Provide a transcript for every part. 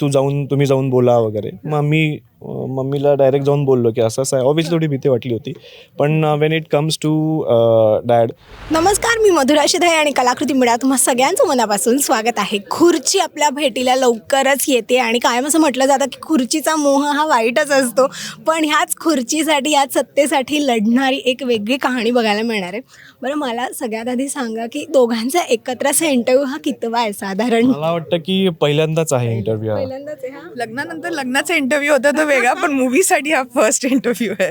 तू जाऊन तुम्ही जाऊन बोला वगैरे. मग मी मम्मीला डायरेक्ट जाऊन बोललो की असं असं आहे. ऑब्विसली थोडी भीती वाटली होती. पण when it comes to dad नमस्कार मी मधुरा शिधाई आणि कलाकृती मिळा. तुम्हा सगळ्यांचं मनापासून स्वागत आहे. खुर्ची आपल्या भेटीला लवकरच येते आणि कायम असं म्हटलं जातं की खुर्चीचा मोह हा वाईटच असतो. पण ह्याच खुर्चीसाठी ह्याच सत्तेसाठी लढणारी एक वेगळी कहाणी बघायला मिळणार आहे. बरं मला सगळ्यात आधी सांगा की दोघांचा एकत्र असा इंटरव्ह्यू हा कितवा आहे साधारण? मला वाटतं की पहिल्यांदाच आहे इंटरव्ह्यू पहिल्यांदाच आहे हा. लग्नानंतर लग्नाचा इंटरव्ह्यू होता तो वेगळा पण मूवीसाठी हा फर्स्ट इंटरव्ह्यू आहे.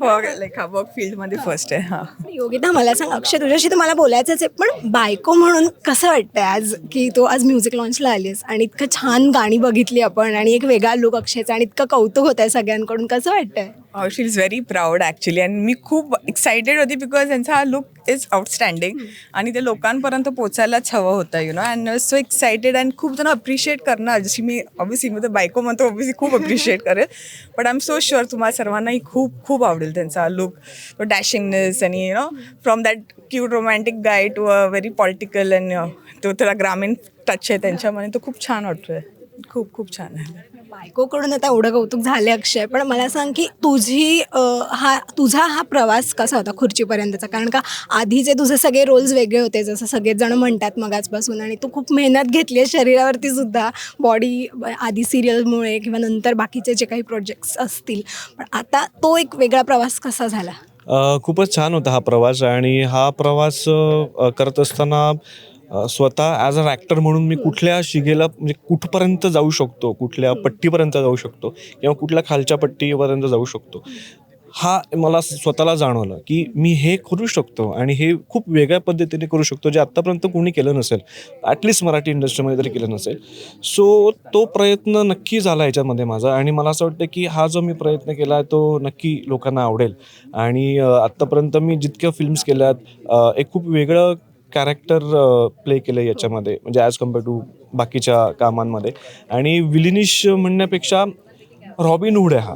लाईक हा फील्डमध्ये फर्स्ट आहे हा. योगिता मला सांग अक्षय तुझ्याशी तर मला बोलायचंच आहे पण बायको म्हणून कसं वाटतंय आज की तो आज म्युझिक लॉन्चला आलीस आणि इतकं छान गाणी बघितली आपण आणि एक वेगळा लुक अक्षयचा आणि इतकं कौतुक होत आहे सगळ्यांकडून कसं वाटतंय? She is very proud actually आणि मी खूप एक्सायटेड होती बिकॉज त्यांचा हा लुक इज आउटस्टँडिंग आणि ते लोकांपर्यंत पोचायलाच हवं होतं you know and so excited and खूप जण अप्रिशिएट करणार. जशी मी ऑब्विसली मी तर बायको म्हणतो ऑब्विसली खूप अप्रिशिएट करेल. But I am so sure तुम्हाला सर्वांनाही खूप खूप आवडेल. त्यांचा लुक तो डॅशिंगनेस आणि you know from that cute romantic guy to a very political and तो त्याला ग्रामीण टच आहे त्यांच्यामध्ये तो खूप छान वाटतोय खूप खूप छान आहे. बायकोकडून आता एवढं कौतुक झाले अक्षय पण मला सांग की तुझी अं, हा तुझा हा प्रवास कसा होता खुर्चीपर्यंतचा? कारण का आधीचे तुझे सगळे रोल्स वेगळे होते जसं सगळेच जण म्हणतात मगाचपासून आणि तू खूप मेहनत घेतली आहे शरीरावरती सुद्धा बॉडी आधी सिरियलमुळे किंवा नंतर बाकीचे जे काही प्रोजेक्ट्स असतील. पण आता तो एक वेगळा प्रवास कसा झाला? अ, खूपच छान होता हा प्रवास आणि हा प्रवास अ, करत असताना स्वतः ॲज अ ॲक्टर म्हणून मी कुठल्या शिगेला म्हणजे कुठपर्यंत जाऊ शकतो? कुठल्या पट्टीपर्यंत जाऊ शकतो? किंवा कुठल्या खालच्या पट्टीपर्यंत जाऊ शकतो? हा मला स्वतःला जाणवलं की मी हे करू शकतो आणि हे खूप वेगळ्या पद्धतीने करू शकतो जे आत्तापर्यंत कोणी केलं नसेल. ॲटलिस्ट मराठी इंडस्ट्रीमध्ये तरी केलं नसेल. सो तो प्रयत्न नक्की झाला याच्यामध्ये माझा आणि मला असं वाटतं की हा जो मी प्रयत्न केला आहे तो नक्की लोकांना आवडेल. आणि आत्तापर्यंत मी जितक्या फिल्म्स केल्यात एक खूप वेगळं कॅरेक्टर प्ले केलं याच्यामध्ये म्हणजे ॲज कंपेअर टू बाकीच्या कामांमध्ये. आणि विलिनिश म्हणण्यापेक्षा रॉबिन हुड आहे हा.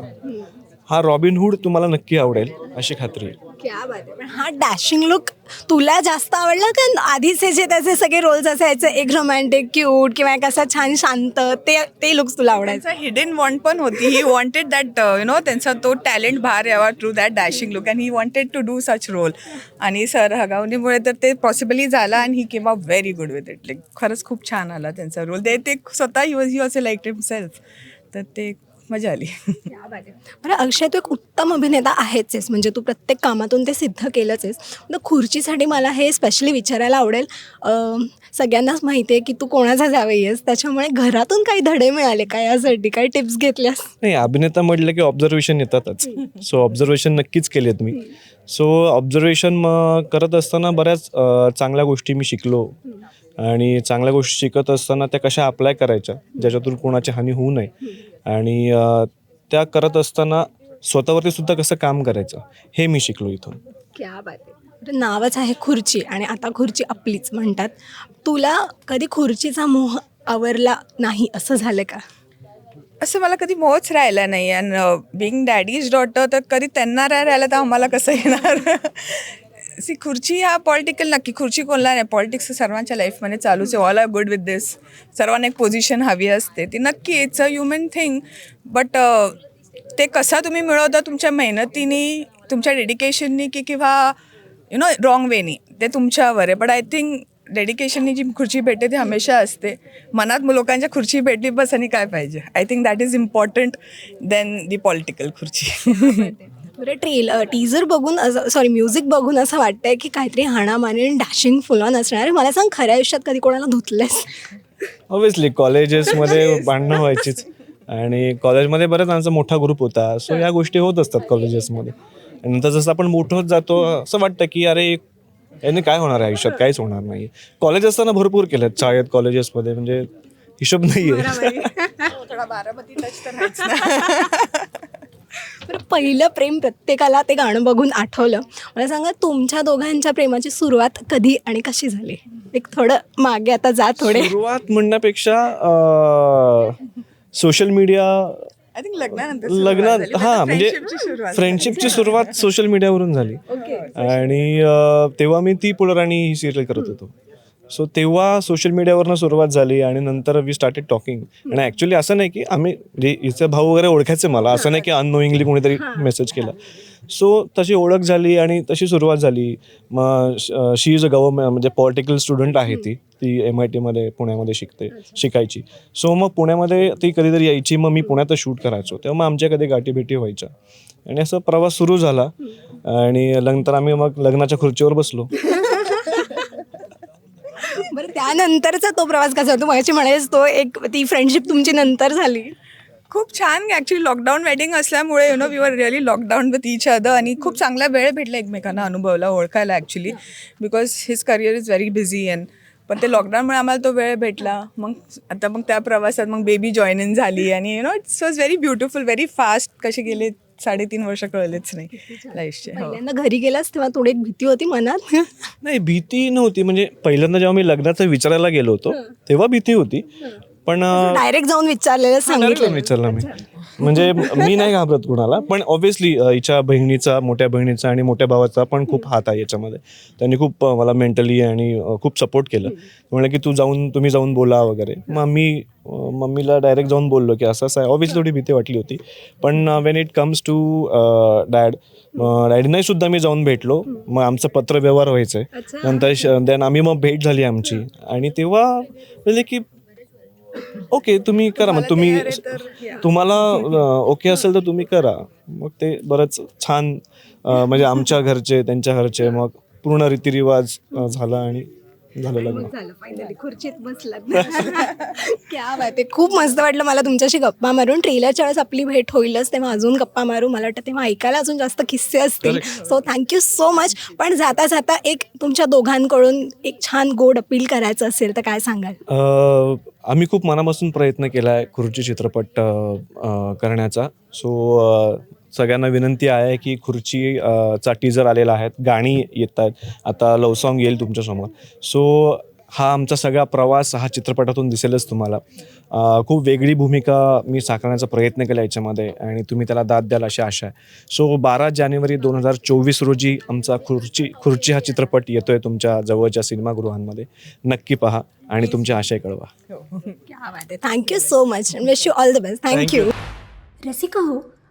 हा रॉबिन हुड तुम्हाला नक्की आवडेल अशी खात्री आहे. क्या बात आहे पण हा डॅशिंग लुक तुला जास्त आवडला का? आधीचे जे त्याचे सगळे रोल्स असायचे एक रोमॅन्टिक क्यूट किंवा एक असा छान शांत ते ते लुक्स तुला आवडायचं. हिडन वॉन्ट पण होती. He wanted that you know त्यांचा तो टॅलेंट बाहेर यावा through that dashing look and he wanted to do such role आणि सर हगावणीमुळे तर ते पॉसिबली झालं आणि he came up very good with it like खरंच खूप छान आला त्यांचा रोल ते ते स्वतः he was he also like himself तर ते मजा आली. बरं अक्षय तू एक उत्तम अभिनेता आहेच आहेस म्हणजे तू प्रत्येक कामातून ते सिद्ध केलंच आहेस पण खुर्चीसाठी मला हे स्पेशली विचारायला आवडेल. सगळ्यांनाच माहिती आहे की तू कोणाचा जावई आहेस त्याच्यामुळे घरातून काही धडे मिळाले का यासाठी? काही टिप्स घेतल्यास? नाही अभिनेता म्हटलं की ऑब्झर्वेशन येतातच. सो ऑब्झर्वेशन नक्कीच केलेत मी. सो ऑब्झर्वेशन मग करत असताना बऱ्याच चांगल्या गोष्टी मी शिकलो. आणि चांगल्या गोष्टी शिकत असताना त्या कशा अप्लाय करायच्या? ज्याच्यातून कोणाची हानी होऊ नये. आणि त्या करत असताना स्वतःवरती सुद्धा कसं काम करायचं हे मी शिकलो इथून. क्या बात आहे. नावच आहे खुर्ची आणि आता खुर्ची आपलीच म्हणतात. तुला कधी खुर्चीचा मोह आवरला नाही असं झालं का? असं मला कधी मोहच राहिला नाही. अँड बिंग डॅडीज डॉटर तर कधी त्यांना नाही राहिलं तर आम्हाला कसं येणार? सी खुर्ची हा पॉलिटिकल नक्की खुर्ची कोणला नाही पॉलिटिक्स सर्वांच्या लाईफमध्ये चालूच आहे. All are good with this सर्वांना एक पोझिशन हवी असते. ती नक्की it's a human thing but ते कसा तुम्ही मिळवता तुमच्या मेहनतीने तुमच्या डेडिकेशननी की किंवा यु नो रॉंग वेनी ते तुमच्यावर आहे. बट आय थिंक डेडिकेशननी जी खुर्ची भेटते ती हमेशा असते. मनात लोकांच्या खुर्ची भेटली बस आणि काय पाहिजे? I think that is important then the political खुर्ची. बरं ट्रेल टीजर बघून सॉरी म्युझिक बघून असं वाटतंय की काहीतरी हाणामानी डॅशिंग फुल ऑन असणार आहे. मला सांग खऱ्या आयुष्यात कधी कोणाला धुतलंस? ऑब्विसली कॉलेजेसमध्ये भांडणं व्हायचीच. आणि कॉलेजमध्ये बऱ्याच आमचा मोठा ग्रुप होता. सो या गोष्टी होत असतात कॉलेजेसमध्ये आणि नंतर जसं आपण मोठं होत जातो असं वाटतं की अरे याने काय होणार आहे आयुष्यात? काहीच होणार नाही कॉलेज असताना भरपूर केलं शाळेत कॉलेजेसमध्ये म्हणजे हिशोब नाही आहे. बरं पहिलं प्रेम प्रत्येकाला ते गाणं बघून आठवलं. मला सांगा तुमच्या दोघांच्या प्रेमाची सुरुवात कधी आणि कशी झाली? एक थोडं मागे आता जा थोडे. सुरुवात म्हणण्यापेक्षा सोशल मीडिया आय थिंक लग्नानंतर लग्नात. हा म्हणजे friendship ची सुरुवात फ्रेंडशिपची सुरुवात सोशल मीडियावरून झाली. आणि तेव्हा मी ती पुढं आणि ही सिरियल करत होतो. सो तेव्हा सोशल मीडियावरनं सुरुवात झाली आणि नंतर वी स्टार्टेड टॉकिंग आणि ॲक्च्युली असं नाही की आम्ही जे हिचे भाऊ वगैरे ओळखायचे मला असं नाही की अननोईंगली कोणीतरी मेसेज केला. सो तशी ओळख झाली आणि तशी सुरुवात झाली. मग शी इज अ गव्हर्मेंट म्हणजे पॉलिटिकल स्टुडंट आहे ती. ती एम आय टीमध्ये पुण्यामध्ये शिकते शिकायची. सो मग पुण्यामध्ये ती कधीतरी यायची मग मी पुण्यातच शूट करायचो. तेव्हा मग आमच्या कधी गाठीभेटी व्हायच्या. आणि असं प्रवास सुरू झाला. आणि नंतर आम्ही मग लग्नाच्या खुर्चीवर बसलो. त्यानंतरचा तो प्रवास कसा होतो? माझी म्हणायच तो एक ती फ्रेंडशिप तुमची नंतर झाली. खूप छान. ॲक्च्युली लॉकडाऊन वेडिंग असल्यामुळे you know we were really lockdown with each other आणि खूप चांगला वेळ भेटला एकमेकांना अनुभवला ओळखायला actually because his career is very busy and पण ते लॉकडाऊनमुळे आम्हाला तो वेळ भेटला. मग आता मग त्या प्रवासात मग बेबी जॉईन इन झाली आणि you know it's was very beautiful very fast कसे गेले साडेतीन वर्ष कळलेच नाही लाईफचे हो. पहिल्यांदा घरी गेलास तेव्हा थोडी एक भीती होती मनात? नाही भीती नव्हती. म्हणजे पहिल्यांदा जेव्हा मी लग्नाचं विचारायला गेलो होतो तेव्हा भीती होती. पण डायरेक्ट जाऊन विचारलेलं सांगितलं. विचारलं मी. म्हणजे मी नाही घाबरत कुणाला पण ऑब्व्हियसली हिच्या बहिणीचा मोठ्या बहिणीचा आणि मोठ्या भावाचा पण खूप हात आहे याच्यामध्ये. त्यांनी खूप मला मेंटली आणि खूप सपोर्ट केलं. म्हणलं की तू जाऊन तुम्ही जाऊन बोला वगैरे. मग मी मम्मीला डायरेक्ट जाऊन बोललो की असं असं आहे. ऑब्व्हियसली थोडी भीती वाटली होती. पण when it comes to dad डॅडीनाही सुद्धा मी जाऊन भेटलो. मग आमचं पत्र व्यवहार व्हायचं नंतर देन आम्ही मग भेट झाली आमची. आणि तेव्हा म्हणजे की ओके तुम्ही करा. मग तुम्ही तुम्हाला ओके असेल तर तुम्ही करा. मग ते बरंच छान म्हणजे आमच्या घरचे त्यांच्या घरचे मग पूर्ण रीतिरिवाज झाला आणि झालं लग्न झालं. फायनली खुर्चीत बसलात. क्या बात आहे. खूप मस्त वाटलं मला तुमच्याशी गप्पा मारून. ट्रेलरच्या वेळेस आपली भेट होईलच तेव्हा अजून गप्पा मारू. मला वाटतं तेव्हा ऐकायला अजून जास्त किस्से असतील. सो थँक्यू सो मच पण जाता जाता एक तुमच्या दोघांकडून एक छान गोड अपील करायचं असेल तर काय सांगाल? अ, आम्ही खूप मनापासून प्रयत्न केला आहे खुर्ची चित्रपट अ, अ, करण्याचा. सो सगळ्यांना विनंती आहे की खुर्ची चा टीजर आलेला आहे गाणी येत आहेत आता लव सॉन्ग येईल तुमच्यासमोर सो हा आमचा सगळा प्रवास हा चित्रपटातून दिसेलच तुम्हाला. खूप वेगळी भूमिका मी साकारण्याचा प्रयत्न केला याच्यामध्ये आणि तुम्ही त्याला दाद द्याल अशी आशा आहे. सो बारा जानेवारी दोन हजार चोवीस रोजी आमचा खुर्ची खुर्ची हा चित्रपट येतोय तुमच्या जवळच्या सिनेमागृहांमध्ये. नक्की पहा आणि तुमच्या आशय कळवा. Thank you so much wish you all the best thank you Rasika हो